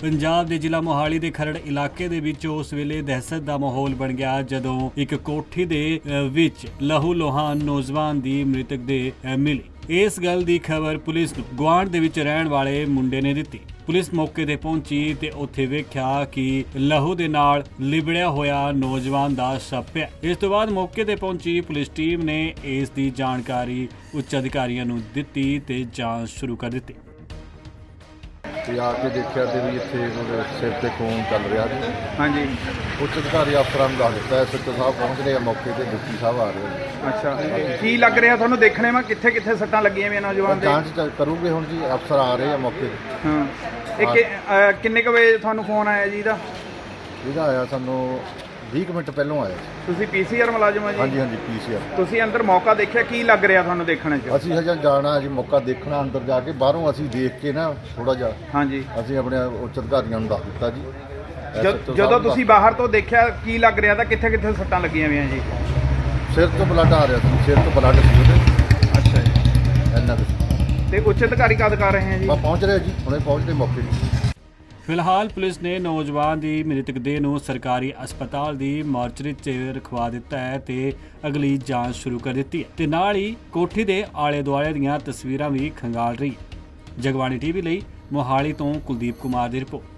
ਪੰਜਾਬ ਦੇ ਜ਼ਿਲ੍ਹਾ ਮੋਹਾਲੀ ਦੇ ਖਰੜ ਇਲਾਕੇ ਦੇ ਵਿੱਚ ਉਸ ਵੇਲੇ ਦਹਿਸ਼ਤ ਦਾ ਮਾਹੌਲ ਬਣ ਗਿਆ ਜਦੋਂ ਇੱਕ ਕੋਠੀ ਦੇ ਵਿੱਚ ਲਹੂ ਲੋਹਾਨ ਨੌਜਵਾਨ ਦੀ ਮ੍ਰਿਤਕ ਦੇ ਮਿਲੀ। ਇਸ ਗੱਲ ਦੀ ਖਬਰ ਪੁਲਿਸ ਨੂੰ ਗੁਆਂਢ ਦੇ ਵਿੱਚ ਰਹਿਣ ਵਾਲੇ ਮੁੰਡੇ ਨੇ ਦਿੱਤੀ। ਪੁਲਿਸ ਮੌਕੇ ਤੇ ਪਹੁੰਚੀ ਤੇ ਉੱਥੇ ਵੇਖਿਆ ਕਿ ਲਹੂ ਦੇ ਨਾਲ ਲਿਬੜਿਆ ਹੋਇਆ ਨੌਜਵਾਨ ਦਾ ਸ਼ਵ ਪਿਆ। ਇਸ ਤੋਂ ਬਾਅਦ ਮੌਕੇ ਤੇ ਪਹੁੰਚੀ ਪੁਲਿਸ ਟੀਮ ਨੇ ਇਸ ਦੀ ਜਾਣਕਾਰੀ ਉੱਚ ਅਧਿਕਾਰੀਆਂ ਨੂੰ ਦਿੱਤੀ ਤੇ ਜਾਂਚ ਸ਼ੁਰੂ ਕਰ ਦਿੱਤੀ। ਤੇ ਆ ਕੇ ਦੇਖਿਆ ਤੇ ਵੀ ਇੱਥੇ ਉਹਦੇ ਸਿਰ ਤੇ ਖੂਨ ਚੱਲ ਰਿਹਾ ਜੀ। ਹਾਂਜੀ। ਉੱਚ ਅਧਿਕਾਰੀ ਅਫਸਰਾਂ ਨੂੰ ਦੱਸ ਦਿੱਤਾ ਐਸਐਚਓ ਸਾਹਿਬ ਪਹੁੰਚ ਰਹੇ ਆ ਮੌਕੇ ਤੇ ਡਿਪਟੀ ਸਾਹਿਬ ਆ ਰਹੇ ਆ ਅੱਛਾ ਕੀ ਲੱਗ ਰਿਹਾ ਤੁਹਾਨੂੰ ਦੇਖਣੇ ਮੈਂ? ਕਿੱਥੇ ਕਿੱਥੇ ਸੱਟਾਂ ਲੱਗੀਆਂ ਵੀ ਨੌਜਵਾਨ ਦੇ? ਜਾਂਚ ਚ- ਕਰੂਗੇ ਹੁਣ ਜੀ ਅਫਸਰ ਆ ਰਹੇ ਆ ਮੌਕੇ ਤੇ। ਹਾਂ। ਇਹ ਕਿ- ਅਹ ਕਿੰਨੇ ਕੁ ਵਜੇ ਤੁਹਾਨੂੰ ਫੋਨ ਆਇਆ ਜੀ ਇਹਦਾ? ਇਹਦਾ ਆਇਆ ਸਾਨੂੰ 20 ਕੁ ਮਿੰਟ ਪਹਿਲਾਂ ਆਇਆ ਸੀ। ਤੁਸੀਂ ਪੀਸੀਆਰ ਮੁਲਾਜ਼ਮ ਹੋ ਜੀ? ਹਾਂਜੀ ਹਾਂਜੀ ਪੀਸੀਆਰ ਤੁਸੀਂ ਅੰਦਰ ਮੌਕਾ ਦੇਖਿਆ ਕੀ ਲੱਗ ਰਿਹਾ ਤੁਹਾਨੂੰ ਦੇਖਣ 'ਚ? ਅਸੀਂ ਹਜੇ ਜਾਣਾ ਜੀ ਮੌਕਾ ਦੇਖਣਾ ਅੰਦਰ ਜਾ ਕੇ ਬਾਹਰੋਂ ਅਸੀਂ ਦੇਖ ਕੇ ਨਾ ਥੋੜਾ ਜਿਹਾ ਹਾਂਜੀ। ਅਸੀਂ ਆਪਣੇ ਉੱਚ ਅਧਿਕਾਰੀਆਂ ਨੂੰ ਦੱਸ ਦਿੱਤਾ ਜੀ। ਜਦ- SHO ਸਾਹਿਬ ਜਦੋਂ ਨੂੰ ਤੁਸੀਂ ਬਾਹਰ ਤੋਂ ਦੇਖਿਆ ਕੀ ਲੱਗ ਰਿਹਾ ਤਾਂ ਕਿੱਥੇ ਕਿੱਥੇ ਸੱਟਾਂ ਲੱਗੀਆਂ ਹੋਈਆਂ ਜੀ? ਦੱਸ- ਸਿਰ ਤੋਂ ਬਲੱਡ ਆ ਰਿਹਾ ਸੀ ਸਿਰ ਤੋਂ ਬਲੱਡ ਸੀ ਉਹਦੇ। ਅੱਛਾ ਜੀ। ਇੰਨਾ ਕੁ। ਤੇ ਉੱਚ ਅਧਿਕਾਰੀ ਕਦ ਕਰ ਰਹੇ ਹੈ ਜੀ? ਬਸ ਪਹੁੰਚ ਰਹੇ ਜੀ ਹੁਣੇ ਪਹੁੰਚ ਰਹੇ ਮੌਕੇ ਤੇ। ਫਿਲਹਾਲ ਪੁਲਿਸ ਨੇ ਨੌਜਵਾਨ ਦੀ ਮ੍ਰਿਤਕ ਦੇਹ ਨੂੰ ਸਰਕਾਰੀ ਹਸਪਤਾਲ ਦੀ ਮਾਰਚਰੀ 'ਚ ਰਖਵਾ ਦਿੱਤਾ ਹੈ ਤੇ ਅਗਲੀ ਜਾਂਚ ਸ਼ੁਰੂ ਕਰ ਦਿੱਤੀ ਹੈ ਤੇ ਨਾਲ ਹੀ ਕੋਠੀ ਦੇ ਆਲੇ ਦੁਆਲੇ ਦੀਆਂ ਤਸਵੀਰਾਂ ਵੀ ਖੰਗਾਲ ਰਹੀ ਹੈ। ਜਗਬਾਣੀ ਟੀਵੀ ਲਈ ਮੋਹਾਲੀ ਤੋਂ ਕੁਲਦੀਪ ਕੁਮਾਰ ਦੀ ਰਿਪੋਰਟ